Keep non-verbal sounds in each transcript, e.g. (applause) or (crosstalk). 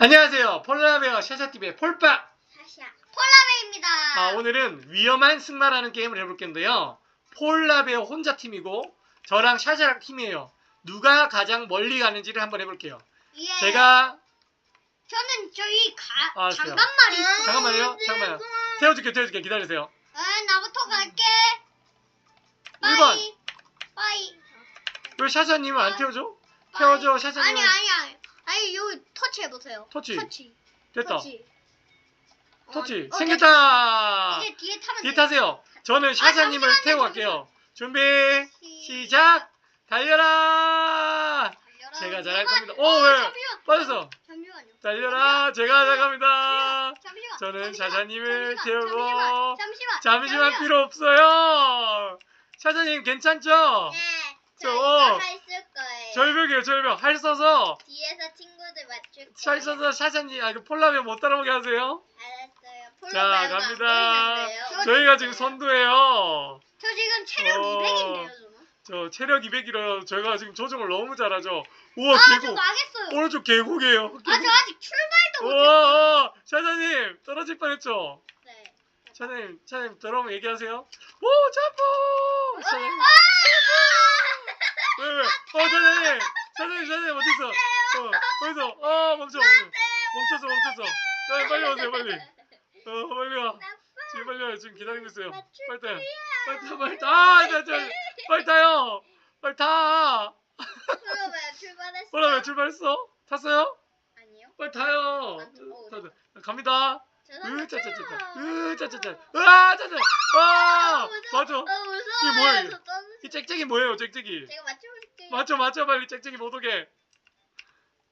안녕하세요. 폴라베어 샤샤TV의 폴빠! 사샤 폴라베입니다. 아, 오늘은 위험한 승마라는 게임을 해볼 건데요. 폴라베어 혼자 팀이고, 저랑 샤샤랑 팀이에요. 누가 가장 멀리 가는지를 한번 해볼게요. 예. 제가, 저는 저희 가 알았어요. 잠깐만 있어. 잠깐만요, 잠깐만요. 태워줄게, 태워줄게. 기다리세요. 아, 나부터 갈게. 빠이. 빠이. 왜 샤샤님은 안 태워줘? 빠이. 태워줘, 샤샤님은. 아니 아니 아니. 아니 여기 터치 해보세요. 터치. 터치. 됐다. 터치. 어, 터치. 어, 생겼다! 이제 뒤에 타면 뒤에 돼. 타세요. 저는 샤샤님을 잠시만요, 태우고 갈게요. 준비, 시작! 달려라! 달려라. 제가 잘할. 겁니다. 오, 왜? 잠시만. 빠졌어. 잠시만요. 달려라! 제가 잘갑니다. 잠시만. 저는 잠시만. 샤샤님을 잠시만. 태우고 잠시만. 잠시만 필요 없어요. 샤샤님 괜찮죠? 네, 저- 저희가 할쓸 거예요. 절벽이에요, 절벽. 할 써서 뒤에서 친구들 맞출 거예요. 잘 써서 샤샤님, 아, 그 폴라면 못 따라오게 하세요. 알았어요. 자, 폴로 말고 갑니다. 보이는데요. 저희가 지금 선두예요. 저 지금 체력 어. 200인데요, 저는. 저 체력 200이라요. 저희가 지금 조정을 너무 잘하죠. 우와, 아, 저 계곡. 망했어요. 오른쪽 계곡이에요. 아, 저 아직 출발도 못 우와, 샤샤님 떨어질 뻔했죠. 네. 샤샤님, 샤샤님 들어오면 얘기하세요. 오, 점프! 샤샤님. 왜, 왜? 어, 사장님! 사장님, 사장님, 어딨어? 어, 어디서? 어, 멈춰. 멈췄어, 멈췄어. 자, 빨리 오세요, 빨리. 어, 빨리 와. 지금 빨리 와요. 지금 기다리고 있어요. 빨리 타요. 빨리 타, 빨리 타. 아, 자, 자, 빨리 타요. 빨리 타. 폴로 왜 출발했어? 뭐라, 왜 출발했어? 탔어요? 아니요. 빨리 타요. 아, 어, 타, 타. 갑니다. 으짜짜짜짜. 으짜짜짜. 으아, 짜짜. 아, 맞아. 어, 무서워요. 이게 뭐예요? 저. 이 짹짹이 뭐예요, 짹짹이? 제가 맞춰볼게요. 맞죠, 맞죠, 빨리 짹짹이 못 오게.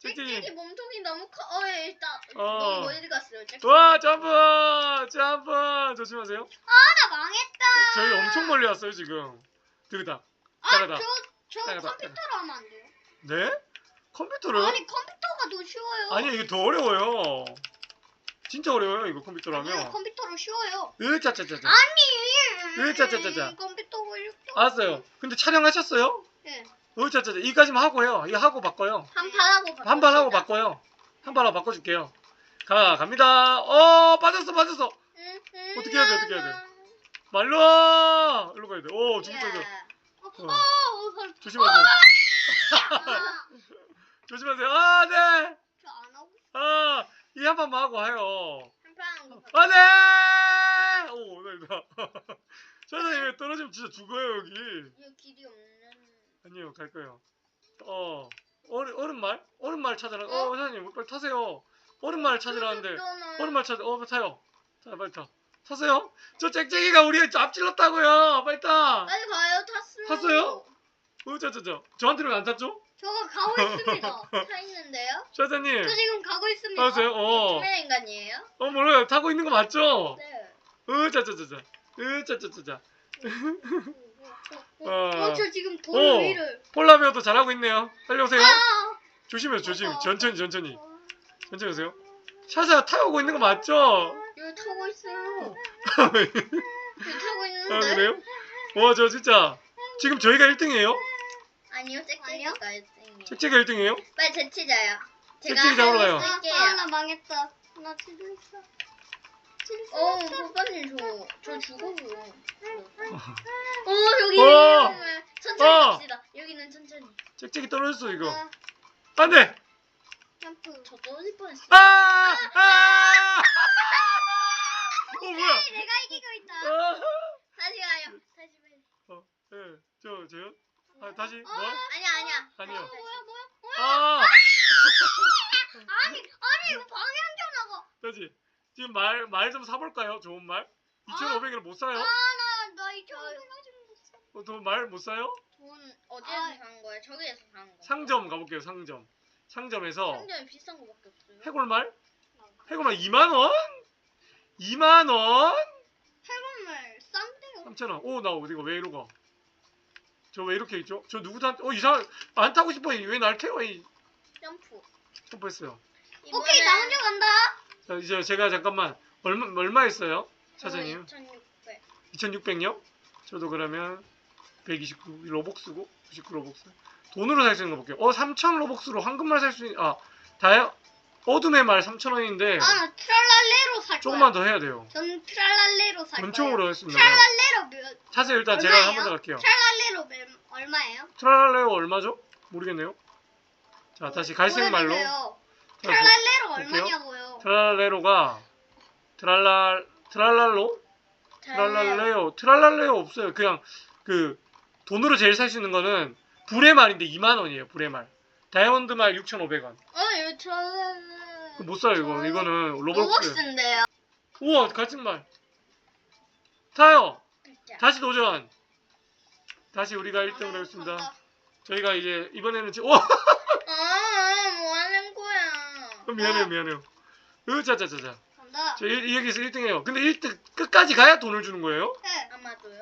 짹짹이. 몸통이 너무 커. 어, 일단 어. 너무 멀리 갔어요. 짹짹이. 와, 점프! 점프! 조심하세요. 아, 나 망했다. 저희 엄청 멀리 왔어요, 지금. 드그다. 아, 따라다. 저, 저 따라다. 컴퓨터로 하면 안 돼요? 네? 컴퓨터로요? 아니, 컴퓨터가 더 쉬워요. 아니, 이게 더 어려워요. 진짜 어려워요, 이거 컴퓨터로 아니요, 하면. 컴퓨터로 쉬워요. 으짜짜짜짜. 아니, 으 짜짜짜짜. 컴퓨터가 이렇게. 알았어요. 근데 촬영하셨어요? 네. 으짜짜짜. 이까지만 하고 해요. 이거 하고 바꿔요. 한판 하고 바꿉시다. 한판 하고 바꿔요. 한 판 하고 바꿔줄게요. 가, 갑니다. 어, 빠졌어, 빠졌어. 어떻게 해야 돼, 어떻게 해야 돼? 말로 와! 일로 가야 돼. 오, 죽을 뻔했어. 야. 어, 어. 어, 어, 조심하세요. (laughs) 아, 조심하세요. 아, 네. 아, 이 한 판만 하고 해요. 한판 하고 바꿔. 안 돼! 오, (laughs) 나이다. 선생님, 떨어지면 진짜 죽어요, 여기. 이거 길이 없는. 아니요, 갈 거예요. 어, 얼음, 얼음말? 얼음말 찾으라. 어, 어? 선생님, 빨리 타세요. 얼음말 찾으라는데. 얼음말 찾아. 어, 타요. 자, 빨리 타. 타세요? 저 짹짹이가 우리 앞질렀다고요. 빨리 타. 빨리 가요. 탔어요. 탔어요? 어, 저, 저, 저. 저한테는 안 탔죠? 저거 가고 있습니다. 타 있는데요? 사장님. 저 지금 가고 있습니다. 타세요? 어. 투명 인간이에요? 어, 몰라요. 타고 있는 거 맞죠? 네. 으, 짜, 짜, 짜, 짜. 으, 짜, 짜, 짜, 짜. 어, 어. 어, 저 지금 돌 오. 위를. 폴라베어도 잘하고 있네요. 빨리 오세요. 아! 조심해요, 조심. 어. 천천히, 천천히. 천천히 오세요. 샤샤 타고 있는 거 맞죠? 이거 타고 있어요. 아, (laughs) 이거 타고 있는데? 그래요? 와, 저 진짜. 지금 저희가 1등이에요? 아니요, 아니요? 짹짹이가 1등이에요. 짹짹이가 1등이에요? 빨리 제치자요. 제가 짹짹이 잡으러 가요. 아. 아, 나 망했다. 나 지금 있어. 어. 오빠님 저, 저 죽어요. 어. 어, 여기 어. 위험해. 천천히 어. 갑시다. 여기는 천천히. 짹짹이 떨어졌어, 이거. 아, 안 돼! 점프. 저 떨어질 뻔했어. 아! 아! 어, 뭐야? 내가 이기고 있다. 아! 다시 가요. 다시 빨리. 어, 예, 저, 저요? 아, 다시? 뭐? 아니야, 아니야. 아니요. 다시, 다시. 뭐야, 뭐야? 아! 아니, 아니, 이거 방향 좀 나가. 다시. 지금 말, 말 좀 사볼까요? 좋은 말? 2,500원 못 사요? 아, 나, 나 이쪽 해가지고 못써 어, 돈말못 사요? 돈 어디에서 아. 사는 거예요? 저기에서 사는 거예요? 상점 가볼게요, 상점. 상점에서 상점이 비싼 거밖에 없어요. 해골말? 해골말 2만 원? 2만 원? 해골물 싼데요. 3,000원. 오, 나 어디가 왜 이러고? 저 왜 이렇게 있죠? 저 누구한테, 어, 이상, 안 타고 싶어. 왜 날 태워? 이, 점프. 점프했어요. 오케이, 나 먼저 간다. 자, 이제 제가 잠깐만, 얼마, 얼마 했어요? 사장님? 2,600. 2600요? 저도 그러면 129 로복스고 99 로복스 돈으로 살 수 있는 거 볼게요 어 3000 로복스로 황금말 살 수 있는 아 다요? 어둠의 말 3,000원인데 아, 나 트랄랄레로 살. 조금만 더 해야 돼요. 저는 트랄랄레로 살 거예요. 권총으로 했습니다. 트랄랄레로 몇, 사실 일단 제가 얼마예요? 한번더 갈게요. 트랄랄레로 몇, 얼마예요? 트랄랄레오 얼마죠? 모르겠네요. 자 다시 갈색 말로. 자, 트랄랄레로 볼게요. 얼마냐고요? 트랄랄레오가 트랄랄 트랄랄로 트랄랄레오 트랄랄레오 없어요. 그냥 그 돈으로 제일 살 수 있는 거는 불의 말인데 2만 원이에요. 불의 말. 다이아몬드 말 6,500원. 어 이거 트랄랄레. 못 사요 이거. 이거는 로벅스. 로벅스인데요. 우와 갈색 말. 타요. 자, 다시 도전. 다시 우리가 1등을 하겠습니다. 간다. 저희가 이제 이번에는 지- 우와 (laughs) 아, 뭐 하는 거야? 미안해요 미안해요. 으자자자자. 간다. 저 이- 여기서 1등해요. 근데 1등 끝까지 가야 돈을 주는 거예요? 네. 아마도요.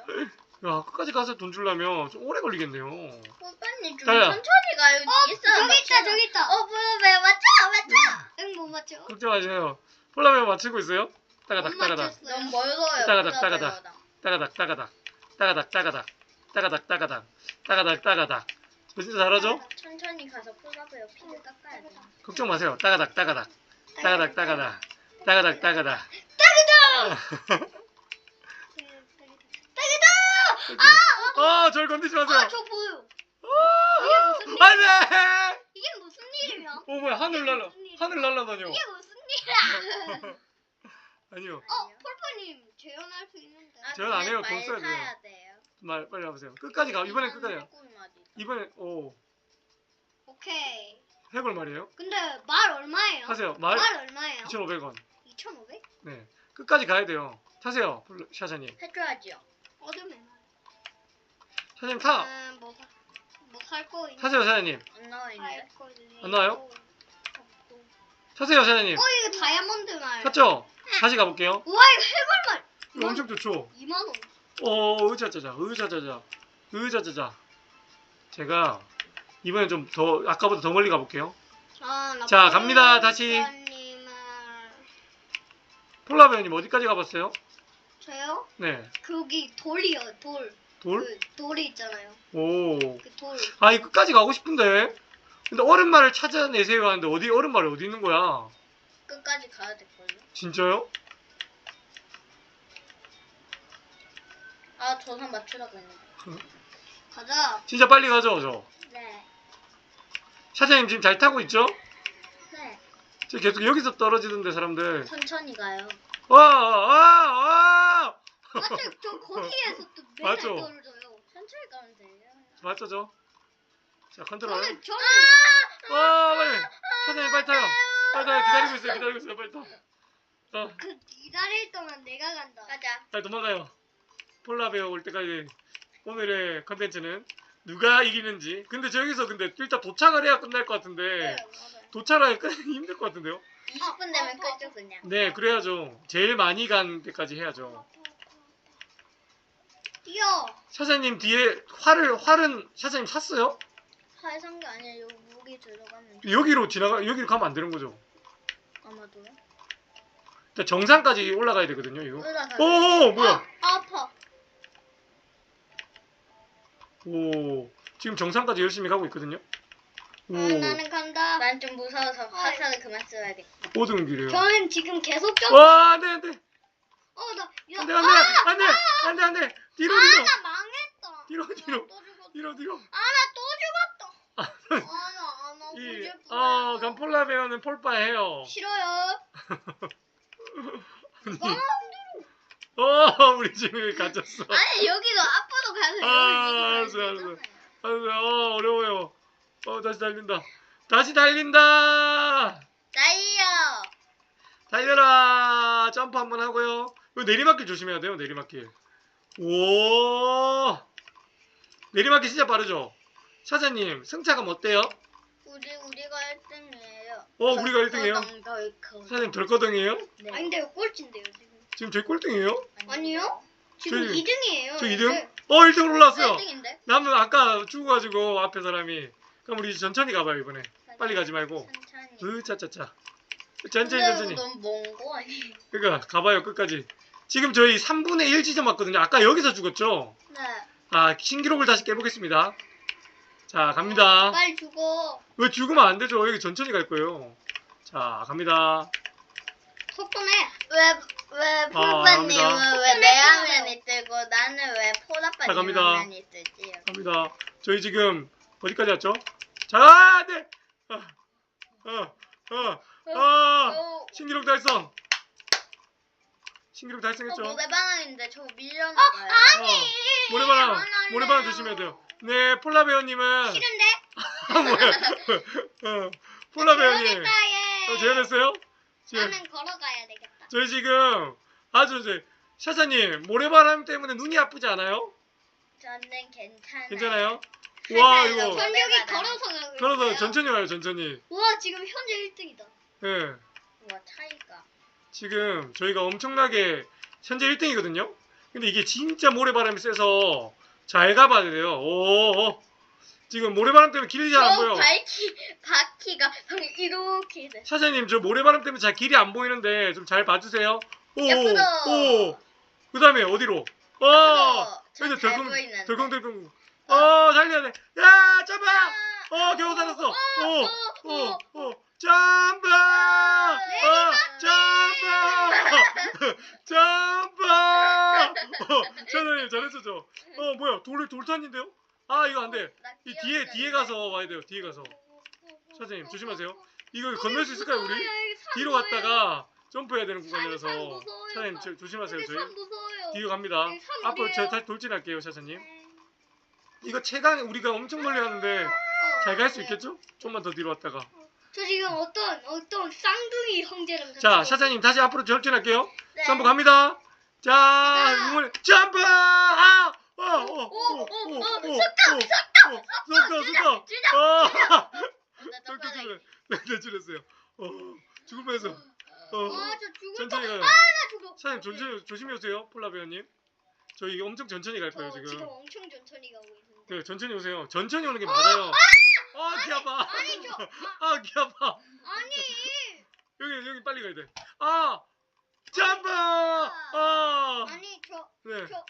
야 끝까지 가서 돈 주려면 좀 오래 걸리겠네요. 오빠님 좀 자야. 천천히 가요. 어, 뒤에 사람 저기 있다, 맞추는- 저기 있다. 어, 뭐야, 왜 맞춰, 맞춰. 응, 못 맞죠? 걱정 마세요. 폴라면 맞추고 있어요? 따가닥 못 따가닥. 너무 멀어요. 따가닥, 따가닥. 따가닥 따가닥 따가닥 따가닥 따가닥 따가닥 따가닥 따가닥 저 진짜 잘하죠? 천천히 가서 폴라베어 피를 깎아야 돼. 걱정 마세요. 따가닥 따가닥 따가닥 따가닥 따가닥 따가닥 아, 절 건드지 마세요. 아, 저 보여. 이게 무슨 일? 안돼. 이게 무슨 일이야? 어 뭐야 하늘 날라 하늘 날라다녀. 이게 무슨 일이야? (laughs) 아니요. 어, 폴포님 재현할 수 있는데. 아, 저는 안 해요. 돈말 써야 돼요. 말 빨리 와보세요. 끝까지 가. 이번엔 말이다. 이번엔 오 오케이. 해골 말이에요. 근데 말 얼마예요? 하세요. 말말 얼마예요? 2,500원. 2,500? 네. 끝까지 가야 돼요. 타세요. 블루- 샤샤님. 해줘야지요. 어둠의 말. 샤샤님 타. 음, 뭐, 사- 뭐살 거 있나? 타세요, 샤샤님. 안 나와 있는데. 살거 있네. 안 나와요? 타세요, 샤샤님. 어, 이거 다이아몬드 말. 탔죠? 다시 가볼게요. 우와, 이거 해골 말. 이거 엄청 좋죠? 2만 원. 어, 의자자자, 의자자자, 의자자자. 제가 이번엔 좀 더 아까보다 더 멀리 가볼게요. 아, 나 자, 갑니다, 다시. 폴포님을- 폴라 배우님 어디까지 가봤어요? 저요? 네. 거기 돌이요, 돌. 돌? 그 돌이 있잖아요. 오. 그 돌. 아, 이 끝까지 가고 싶은데. 근데 얼음말을 찾아내세요 하는데 어디 얼음말이 어디 있는 거야? 끝까지 가야 될걸요? 진짜요? 아, 저선 맞추라고 했는데. 가자. 진짜 빨리 가죠, 저. 네. 사장님 지금 잘 타고 있죠? 네. 저 계속 여기서 떨어지던데 사람들. 천천히 가요. 와, 와, 와. 맞죠? 저 거기에서 또 맨날 맞죠? 떨어져요. 천천히 가면 돼요. 맞죠, 저? 자, 컨트롤. 저는 저는 와, 빨리. 사장님 빨리 타요. 빨리 타요. 기다리고 있어요. 기다리고 있어요. 빨리 타. 어, 그 기다릴 동안 내가 간다. 가자. 빨리 도망가요. 폴라 배우 올 때까지 오늘의 컨텐츠는 누가 이기는지. 근데 저기서 근데 일단 도착을 해야 끝날 것 같은데 네. 도착하기 끝 힘들 것 같은데요? 20분 되면 끄죠, 그냥. 네, 그래야죠. 제일 많이 간 데까지 해야죠. 뛰어. 사장님 뒤에 활을 활은 사장님 샀어요? 화해산 게 아니야. 여기 무기 들어가면 여기로 지나가 여기로 가면 안 되는 거죠. 아마도요. 일단 정상까지 올라가야 되거든요, 이거. 올라가. 오, 뭐야? 아, 아파. 오, 지금 정상까지 열심히 가고 있거든요. 오, 아, 나는 간다. 난 좀 무서워서 화살을 그만 써야겠다. 5등 길이에요. 저는 지금 계속 좀. 와, 안 돼, 안 돼. 어, 나. 야, 안 돼, 안 돼, 안 돼, 안 돼, 안 돼. 뒤로, 아, 뒤로. 나 망했다. 뒤로, 나 뒤로. 또 죽었다. 뒤로, 뒤로. 아, 나 또 죽었다. 아, 나, 아, 나 이, 무죄 어, 간폴라 배우는 폴바예요. 싫어요. (laughs) 어, 우리 지금 갇혔어. 아니, 여기도 앞으로 가서 아, 여기 알았어, 알았어. 아, 어, 어려워요. 어, 다시 달린다. 다시 달린다. 나이요. 달려라. 점프 한번 하고요. 이거 내리막길 조심해야 돼요, 내리막길. 오. 내리막길 진짜 빠르죠? 사장님, 승차감 어때요? 우리 우리가 1등이에요. 어, 우리가 1등이에요? 사장님 덜거덩이에요? 네. 아니, 근데 꼴찌인데요, 지금. 지금 저희 꼴등이에요? 아니요? 지금 저희- 2등이에요. 저 2등? 어, 1등 올라왔어요. 1등인데? 남은 아까 죽어가지고 앞에 사람이. 그럼 우리 천천히 가봐요, 이번에. 빨리 가지 말고. 천천히. 으, 짜짜짜. 천천히, 근데 천천히. 너무 먼 거 아니에요? 그러니까 가봐요 끝까지. 지금 저희 3분의 1 지점 왔거든요. 아까 여기서 죽었죠? 네. 아 신기록을 다시 깨보겠습니다. 자 갑니다. 빨리 죽어. 왜 죽으면 안 되죠? 여기 천천히 갈 거예요. 자 갑니다. 속도네. 왜왜 갑니다. 폴바님은 왜내 화면이 뜨고 나는 왜 자, 폴아빠님 갑니다. 화면이 뜨지? 갑니다. 저희 지금 어디까지 왔죠? 자, 네. 아, 아, 아, 아, 어, 신기록 달성. 신기록 어, 달성했죠? 모래바람인데 저 밀려나가요. 어, 모래바람, 모래바람 조심해야 돼요. 네, 폴라 배우님은 싫은데? (laughs) 아, 뭐야? (laughs) 어, 폴라 배우님, 재현했다 얘. 어, 재현했어요? 지금 나는 되겠다. 저희 지금 아주 이제 샤샤님 모래바람 때문에 눈이 아프지 않아요? 저는 괜찮아요. 괜찮아요? 와 이거 전- 전력이. 걸어서 가고 걸어서 있어요. 천천히 와요 천천히. 와 지금 현재 1등이다. 예. 와 차이가. 지금 저희가 엄청나게 현재 1등이거든요. 근데 이게 진짜 모래바람이 세서 잘 가봐야 돼요. 오, 지금 모래바람 때문에 길이 잘 안 보여. 바퀴 바퀴가 방금 이렇게 돼. 사장님 저 모래바람 때문에 잘 길이 안 보이는데 좀 잘 봐주세요. 오, 옆으로. 오. 그다음에 어디로? 어, 이제 덜컹 보이는데. 덜컹덜컹. 어, 달려야 돼. 야, 잡아. 어, 겨우 살았어. 오, 오, 오, 점프! 어, 점프! 점프! 어, 사장님 (laughs) 잘했어 저. 어, 뭐야? 돌 돌탄인데요? 아, 이거 안 돼. 이 뒤에 뒤에 가서 와야 돼요. 뒤에 가서. 사장님 조심하세요. 이거 건널 수 있을까요, 우리? 뒤로 갔다가 점프해야 되는 구간이라서. 사장님 산. 저, 조심하세요, 저희. 뒤로 갑니다. 네, 산 앞으로? 저 다시 돌진할게요, 사장님. 이거 최강 우리가 엄청 멀리 하는데 잘 갈 수 있겠죠? 좀만 더 뒤로 왔다가. 저 지금 어떤 어떤 쌍둥이 형제랑 자. 샤샤님 다시 앞으로 절진할게요. 네. 점프 갑니다. 자, 응원 점프! 아! 아, 어, 오, 오, 오, 오, 석가, 석가, 석가, 석가. 아, 석가 줄을, 내가 줄였어요. 어, 죽을 뻔했어. 어, 아, 저 죽을 천천히 가요. 아, 나 죽어. 사장님 조심, 조심히 오세요, 폴라베어님. 저희 엄청 천천히 갈 거예요 지금. 지금 엄청 천천히 가고 있는데. 네, 천천히 오세요. 천천히 오는 게 맞아요. 아, 귀 아파. 아니, 저, 아, 귀 아파. 아니. 여기, 여기 빨리 가야 돼. 아, 점프. 아. 아니, 저, 네. 저.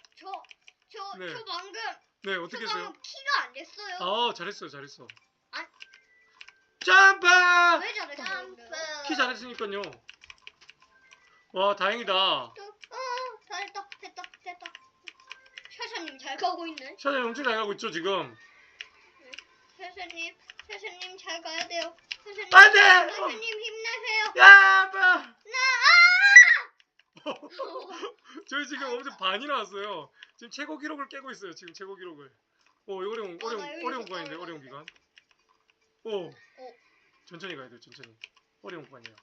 저저 네. 저 방금 네, 어떻게 저 했어요? 방금 키가 안 됐어요. 아, 잘했어, 잘했어. 아. 점프! 왜 저래? 점프. 키 잘했으니까요. 와, 다행이다. 어, 됐다 됐다 됐다. 샤샤님 잘 가고 있네. 샤넬 엄청 잘 가고 있죠, 지금. 샤샤님 샤샤님 잘 가야 돼요. 샤샤님 안 돼! 샤샤님 힘내세요. 야, 아빠! 나 (laughs) 저희 지금 엄청 반이 나왔어요. 지금 최고 기록을 깨고 있어요. 지금 최고 기록을. 오, 이거 어려운 어, 나 어려운 어려운 구간인데. 어려운 기간. 오, 천천히 가야 돼요. 천천히. 어려운 구간이에요.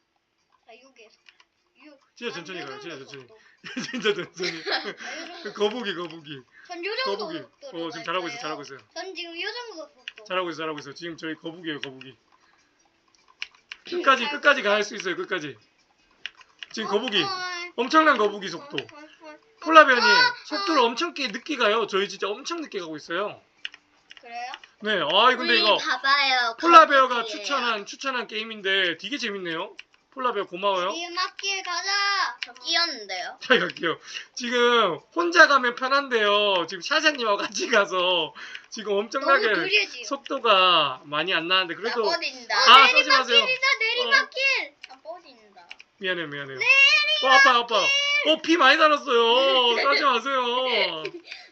자 여기에서. 요, 진짜 천천히 난 가요. 요 진짜 천천히. (laughs) 진짜 천천히. 아, 요 정도. 거북이, 거북이, 전 요 정도 거북이. 어, 지금 갈 잘하고 있어, 거예요. 잘하고 있어요. 전 지금 요 정도 속도. 잘하고 있어, 잘하고 있어. 지금 저희 거북이에요, 거북이. (clears throat) 끝까지, 끝까지 갈 수 있어요. 끝까지. 지금 거북이. 엄청난 거북이 속도. 폴라 배우님 속도를 엄청 깨, 늦게 가요. 저희 진짜 엄청 늦게 가고 있어요. 그래요? 네, 아 근데 이거 봐봐요. 폴라 베어가 거북이에요. 추천한 추천한 게임인데 되게 재밌네요. 폴라 베어 고마워요. 내리막길 가자. 저 끼었는데요. 잘 갈게요. 지금 혼자 가면 편한데요. 지금 샤샤님하고 같이 가서 지금 너무 엄청나게 느리지. 속도가 많이 안 나는데 나 그래도 뻗인다. 아, 쏘지 마세요. 내리막길이다 내리막길. 나 뻗인다. 미안해요, 미안해요. 어, 아파, 아파. 어, 피 많이 달았어요. (laughs) 싸지 마세요.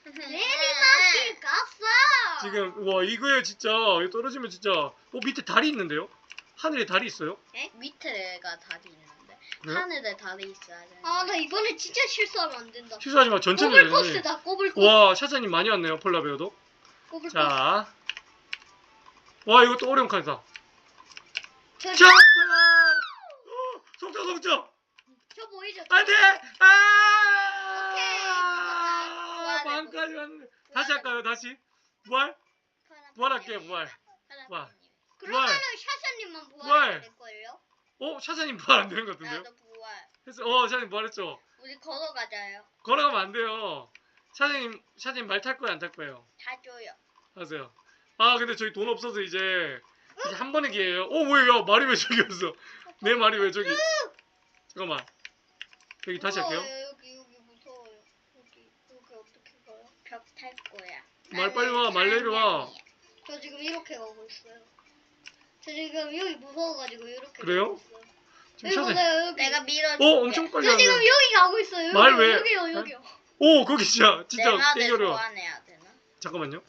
내리막길 갔어. 지금 와 이거에 진짜 이거 떨어지면 진짜 어 밑에 달이 있는데요? 하늘에 달이 있어요? 밑에가 다리 있는데 그래요? 하늘에 다리 있어야 돼. 아나 이번에 진짜 실수하면 안 된다. 실수하지 마. 천천히 꼬불 해요. 천천히. 코스 다 꼬불 코스. 와 샤샤님 많이 왔네요. 폴라 베어도. 꼬불 코스. 자. 와 이것도 어려운 칸이다. 저, 점프! 어, 속도 속도! 저 보이죠? 안돼! 오케이. 아! 반까지 왔는데 다시 할까요? 다시? 부활? 부활할게요 부활. 부활. 그러면은 샤샤님만 부활. 부활해야 될걸요? 어? 샤샤님 부활 안 되는 것 같은데요? 나도 부활. 했어. 어 샤샤님 부활했죠? 우리 걸어가자요. 걸어가면 안 돼요. 샤샤님 샤샤님 말 탈 거예요 안 탈 거예요? 다 줘요. 하세요. 아 근데 저희 돈 없어서 이제 이제 한 번의 기회예요. 어 뭐야 야, 말이 왜 저기 없어? 내 말이 왜 저기? 잠깐만. 여기 다시 할게요. 무서워요, 여기 여기 무서워요. 여기 여기 어떻게 가요? 벽 탈 거야. 말 빨리 와, 말 내려와. 저 지금 이렇게 가고 있어요. 저 지금 여기 무서워가지고 이렇게. 그래요? 가고 있어요. 지금 여기 샤샤. 보세요 여기. 내가 밀어줄게. 어 엄청 빨리 저 지금 하네. 여기 가고 있어요. 여기, 말 왜? 여기요 여기요. 오 거기 진짜 진짜 내 말을 대결이야. 소환해야 되나? 잠깐만요.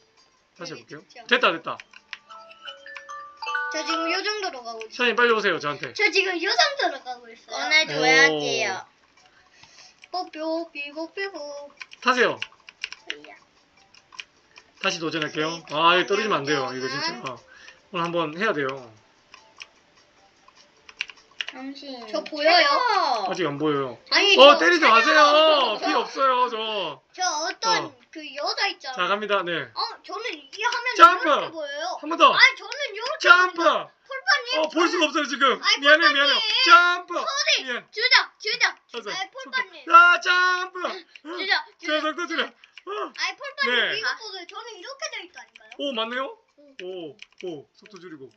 다시 여기 해볼게요. 진짜. 됐다 됐다. 저 지금 요 정도로 가고 있어요. 샤님 빨리 오세요 저한테. 저 지금 요 정도로 가고 있어요. 꺼내줘야지요. 뽀삐 삐뽀 삐뽀. 타세요. 다시 도전할게요. 아 이거 떨어지면 안 돼요. 이거 진짜 오늘 한번 해야 돼요. 당신. 저 보여요? 아직 안 보여요. 아니 어 저, 때리지 마세요. 저- 피 없어요 저. 저 어떤 어. 그 여자 있잖아요. 자 갑니다. 네. 어 저는 이 화면 점프! 이렇게 보여요. 한 번 더. 아니 저는 이렇게 점프. 보여요. 폴파님 어 볼 수가 없어요 지금. 아이, 미안해. 미안해. 점프. 소리 미안. 주작 주작. 알았어. 아이 폴파님 아 점프. (laughs) 주작 제 주작. 속도 줄여. 어. 아이 폴파님 네. 이거 보세요. 저는 이렇게 돼 있다니까요. 오 맞네요. 오, 오 속도 줄이고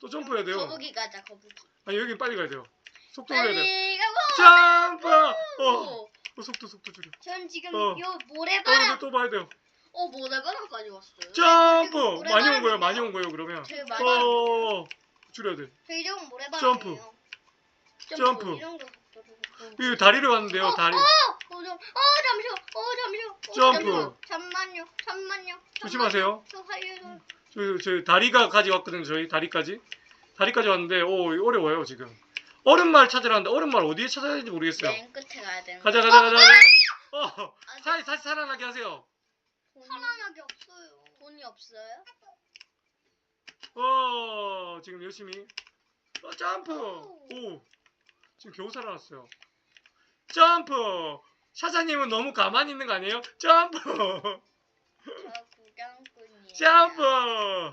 또 점프해야 돼요. 거북이 가자 거북이. 아니 여기 빨리 가야 돼요. 속도 올려야 돼요. 빨리 가고. 점프. 어, 오. 어 속도 속도 줄여. 전 지금 어. 요어 모래바람 근데 또 봐야 돼요. 어 모래바람까지 왔어요. 점프. 지금 많이 온 거예요. 많이 온 거예요 그러면. 제일 많이. 어 줄여야 돼. 저희 저건 모래바람이에요. 점프. 점프. 이 정도 속도로. 이 다리로 갔는데요. 다리. 어, 어, 저, 어, 잠시만, 어, 잠시만. 어, 점프. 잠시만. 잠만요, 잠만요. 조심하세요. 저 살려줘. 저희 저희 다리가까지 왔거든요. 저희 다리까지. 다리까지 왔는데 오 어려워요 지금. 얼음말 찾으라는데 얼음말 어디에 찾아야 되는지 모르겠어요. 맨 끝에 가야 되는. 가자 가자 가자. 가자. 어 아, 다시 다시 살아나게 하세요. 살아나게 없어요. 돈이 없어요? 어 지금 열심히 어, 점프 오 지금 겨우 살아났어요 점프 사장님은 너무 가만히 있는 거 아니에요 점프 저 구경꾼이에요. 점프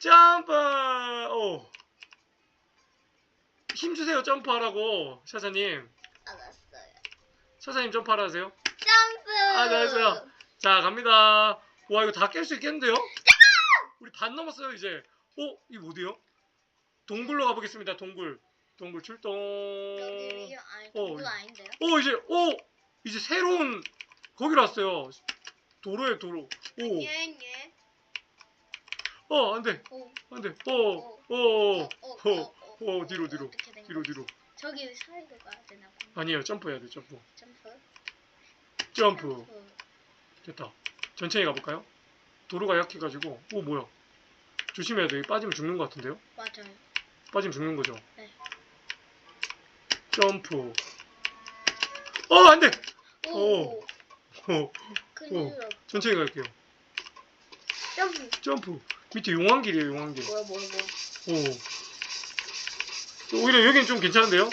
점프 오 힘 주세요 점프하라고. 사장님. 알았어요. 사장님 점프하라 하세요. 점프. 아 잘했어요. 자 갑니다. 와 이거 다 깰 수 있겠는데요? 우리 반 넘었어요 이제. 어 이거 어디요? 동굴로 가보겠습니다 동굴. 동굴 출동. 여기 아니 어. 동굴 아닌데요? 어 이제 어 이제 새로운 거기로 왔어요. 도로에 도로. 예, 예. 오어 안돼. 오. 안돼. 어, 오오오 어, 어, 어, 뒤로, 뒤로. 어떻게 된 뒤로 거지? 뒤로 저기 사이로 가야 되나 봐. 아니에요 점프해야 돼 점프 점프. 점프 됐다 천천히 가볼까요 도로가 약해가지고 오 뭐야 조심해야 돼 빠지면 죽는 것 같은데요 맞아요. 빠지면 죽는 거죠 네. 점프 어 안돼 오. 어, 큰일 어. 났. 천천히 갈게요 점프. 점프 밑에 용왕길이에요 용왕길 뭐야 뭐야 뭐야. 오 오히려 여긴 좀 괜찮은데요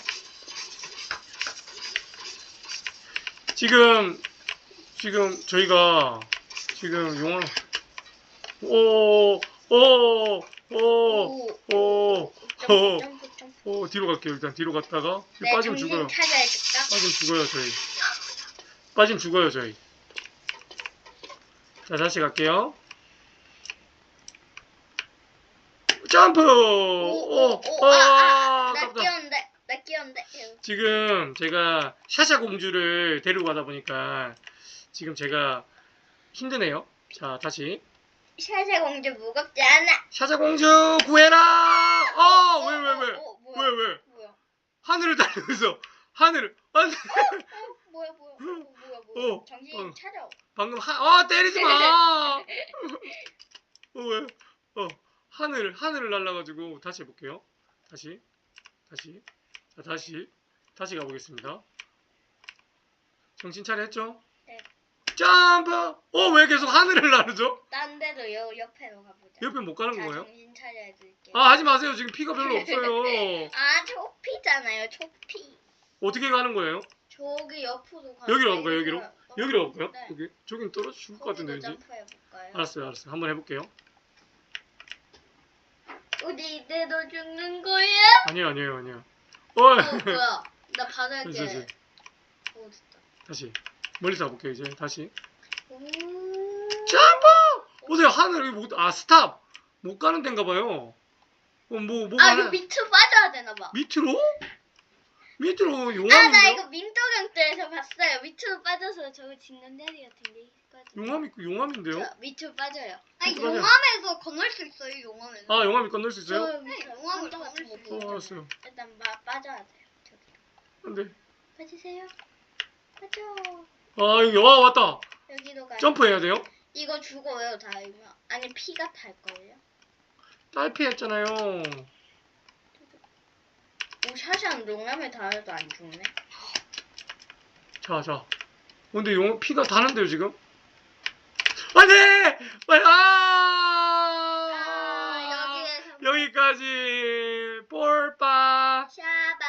지금 지금 저희가 지금 용왕 오오오오 오. 오, 점프 어. 점프 점프. 오, 뒤로 갈게요 일단 뒤로 갔다가 내 빠지면 죽어요 찾아야? 빠지면 죽어요 저희 빠지면 죽어요 저희 자 다시 갈게요 점프 오, 오, 아, 아, 아, 나 깜짝 끼었는데 나 끼었는데. 지금 제가 샤샤 공주를 데리고 가다 보니까 지금 제가 힘드네요 자 다시 샤샤 공주 무겁지 않아. 샤샤 공주 구해라 어 왜 왜왜왜 어, 뭐야? 왜 뭐야? 하늘을 달리면서 하늘을 안돼 어, 뭐야 뭐야 어, 뭐야 뭐야 어, 정신 어. 차려 방금 하, 아 때리지 마. (laughs) 어, 왜? 어, 하늘 하늘을 날라가지고 다시 해볼게요. 다시, 다시, 자 다시, 다시 가보겠습니다. 정신 차렸죠? 네. 점프. 어, 왜 계속 하늘을 나르죠? 딴 데도 여, 옆에로 가보자 옆에 못 가는 자 거예요? 정신 차려야 될게 아 하지 마세요. 지금 피가 별로 (laughs) 없어요. 아 초피잖아요 초피 어떻게 가는 거예요? 저기 옆으로 가 여기로 가볼까요, 여기로? 여기로 가볼까요? 네. 여기 저긴 떨어져 죽을 것 같은데 왠지. 점프해볼까요? 알았어요, 알았어요. 한번 해볼게요. 우리 이대로 죽는 거야? 아니에요, 아니에요, 아니에요. 어 어, 뭐야. 나 바닥에 됐어. 오 됐다. 다시. 멀리서 가볼게요 이제. 다시. 오 점프 보세요 하늘 못, 아 스탑! 못 가는 데인가 봐요. 어, 뭐 뭐가 아 이거 밑으로 빠져야 되나 봐. 밑으로 밑으로 아, 나 용암인데요? 이거 민도경들에서 봤어요. 밑으로 빠져서 저거 징검다리 같은 게 있거든요. 용암 있고 용암인데요? 저 밑으로 빠져요. 아니 맞아요. 용암에서 건널 수 있어요. 용암에서. 아 용암이 건널 수 있어요? 저 밑으로 용암을 건널 수어 보고 알았어요. 일단 마, 빠져야 돼요. 저기. 안돼. 빠지세요. 빠져. 아 여기 와 왔다. 여기로 가요. 점프해야 돼요? 이거 죽어요 닿으면. 아니 피가 달 거예요. 딸피 했잖아요. 오 샤샤는 용암에 닿아도 안 죽네. 자 자. 근데 용 피가 다는데요 지금? 안 돼! 빨리 아! 아 여기에서 여기까지 볼빠. 샤바.